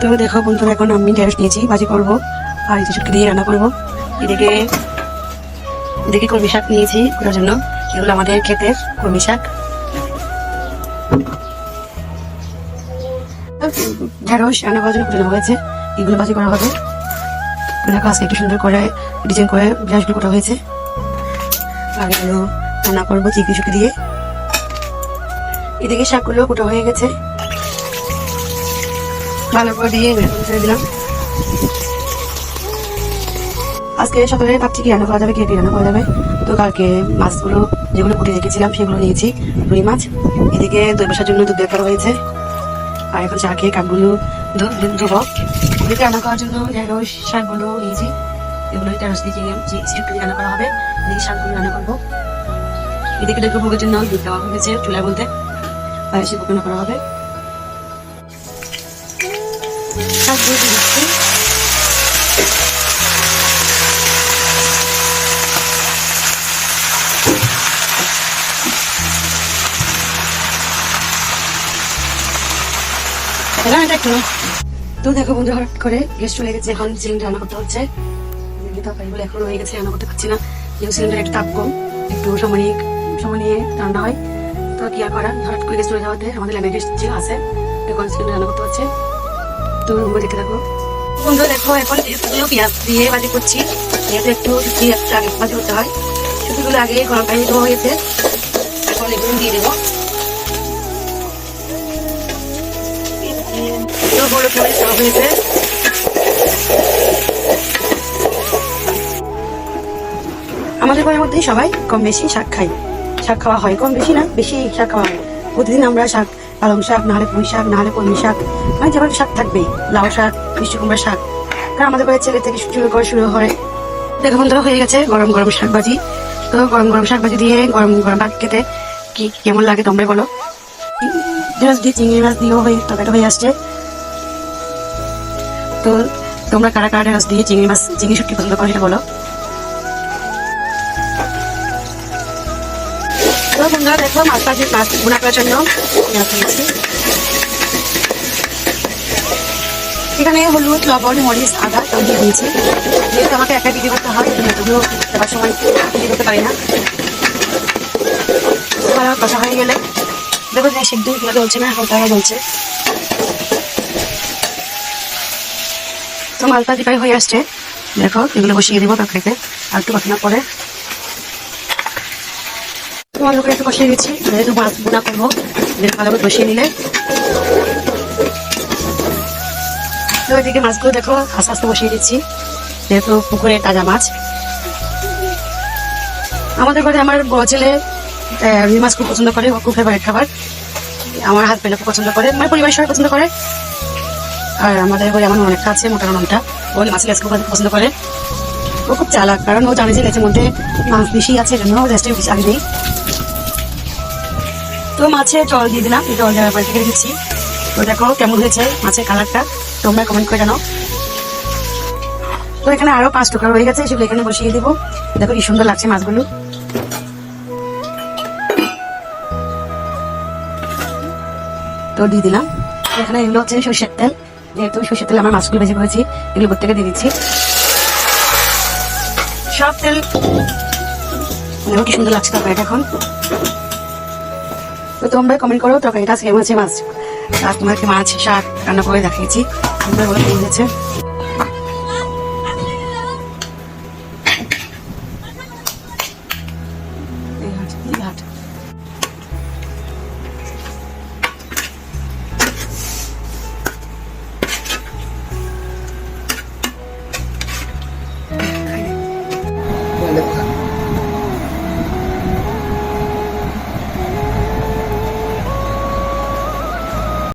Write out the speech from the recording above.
তো দেখো বন্ধুরা, এখন আমি ঢেঁড়স নিয়েছি ভাজি করব, আর এই দিয়ে রান্না করব। এদিকে এদিকে কলমি শাক নিয়েছি ওটার জন্য, এগুলো আমাদের ক্ষেতের কলমি শাক। ঢেঁড়স রান্না করার জন্য নেওয়া হয়েছে, এগুলো ভাজি করা হবে। দেখো আজকে একটু সুন্দর করে ডিজাইন করে ঢেঁড়সগুলো করা হয়েছে। আর এগুলো রান্না করব চিকি চুকি দিয়ে। এদিকে শাকগুলো কুটো হয়ে গেছে। ভালো করে দিয়ে দিলাম। আজকে সকালে ভাবছি কি রান্না করা যাবে, কেটে রান্না করা যাবে। তো কালকে মাছগুলো যেগুলো কুটে রেখেছিলাম, সেগুলো নিয়েছি। রুই মাছ, এদিকে দই বসার জন্য দুধ করা হয়েছে। আর এখন চা খেয়ে কাকগুলো ধুবো এদিকে রান্না করার জন্য ঢেঁড়স শাকগুলো নিয়েছি, এগুলো ঢেঁড়স দিয়ে চিংড়ি রান্না করা হবে। এদিকে শাকগুলো রান্না করব। এদিকে ডেকে ভোগের জন্য দুধ দেওয়া হয়েছে চুলায় বলতে। পায়েসে করা হবে। শাকগুলো দিয়ে দিচ্ছি তো দেখো বন্ধু, হঠাৎ করে গ্যাস চলে গেছে, এখন সিলিন্ডার রান্না করতে হচ্ছে। তরকারিগুলো এখন হয়ে গেছে, রান্না করতে পারছি না। যেহেতু সিলিন্ডার একটু তাপ কম, একটু সময় নিয়ে সময় নিয়ে রান্না হয়। তো কি আর করার হঠাৎ করে গ্যাস চলে যাওয়াতে আমাদের ল্যাবে গ্যাস আছে। এখন সিলিন্ডার রান্না করতে হচ্ছে। তোমরা দেখতে থাকো। বন্ধু দেখো, এখন শুধু পেঁয়াজ দিয়ে ভাজি করছি, যেহেতু একটু পেঁয়াজটা আগে ভাজি করতে হয় শুধুগুলো আগে গরম পানি ধোয়া হয়েছে। এখন এগুলো দিয়ে দেবো। বড় দেওয়া হয়েছে। আমাদের ঘরের মধ্যেই সবাই কম বেশি শাক খাই শাক খাওয়া হয়, কম বেশি না, বেশি শাক খাওয়া হয়। প্রতিদিন আমরা শাক পালং শাক, নাহলে পুঁই শাক, নাহলে কলমি শাক মানে যেমন শাক থাকবেই, লাউ শাক, মিষ্টি কুমড়া শাক। কারণ আমাদের ঘরের ছেলে থেকে শুরু করে, শুরু হয় দেখো বন্ধুরা, হয়ে গেছে গরম গরম শাক ভাজি তো গরম গরম শাক ভাজি দিয়ে গরম গরম ভাত খেতে কি কেমন লাগে তোমরা বলো। দিয়ে, চিংড়ি মাছ দিয়েও হয়ে তরকারিটা হয়ে আসছে। তো তোমরা কারা কারা ঢেঁড়স দিয়ে, চিংড়ি মাছ, চিংড়ি শুটকি পছন্দ করো সেটা বলো। বন্ধুরা দেখো মাছ ভাজি মাছ জন্য। এখানে হলুদ, লবণ, মরিচ, আদা দিয়ে দিয়েছি। যেহেতু আমাকে একা বিক্রি করতে হয় সময় বিক্রি করতে পারি না। কষা হয়ে গেলে। দেখো যে সিদ্ধ কিনা চলছে না, হালকা হয়ে চলছে। তো ভাজি প্রায় হয়ে আসছে। দেখো, এগুলো বসিয়ে দিব তরকারিতে আর একটু কষানোর পরে। তো ভালো করে একটু দিচ্ছি। যেহেতু মাছ বোনা করব। ভালো করে বসিয়ে নিলে। তো এদিকে মাছগুলো দেখো, আস্তে আস্তে বসিয়ে দিচ্ছি। যেহেতু পুকুরে তাজা মাছ। আমাদের ঘরে আমার বড় ছেলে রুই মাছ খুব পছন্দ করে খুব ফেভারিট খাবার। আমার হাজবেন্ড খুব পছন্দ করে আমার পরিবারের সবাই পছন্দ করে। আর আমাদের ঘরে আমার অনেকটা আছে, মোটা নামটা ও মাছের খুব পছন্দ করে। ও খুব চালাক, কারণ ও জানে যে লেজের মধ্যে মাছ বেশি আছে জন্য ও লেজটা বেশি আগে তো মাছে জল দিয়ে দিলাম জল দেওয়ার পর থেকে রেখেছি। তো দেখো কেমন হয়েছে মাছের কালারটা তোমরা কমেন্ট করে জানাও। তো এখানে আরও পাঁচ টুকরা রয়ে গেছে সেগুলো এখানে বসিয়ে দেবো। দেখো কি সুন্দর লাগছে মাছগুলো। তো দিয়ে দিলাম। এখানে এগুলো হচ্ছে সর্ষের তেল। যেহেতু সর্ষের তেল আমার মাছগুলো বেশি করেছি, এগুলো প্রত্যেকে দিয়ে দিচ্ছি। সব তেল। দেখো কি সুন্দর লাগছে তরকারিটা এখন? তো তোমরা কমেন্ট করো, তরকারিটা সেম আছে মাছ আর তোমাকে মাছ, শাক রান্না করে দেখিয়েছি। তোমরা বলে হয়েছে?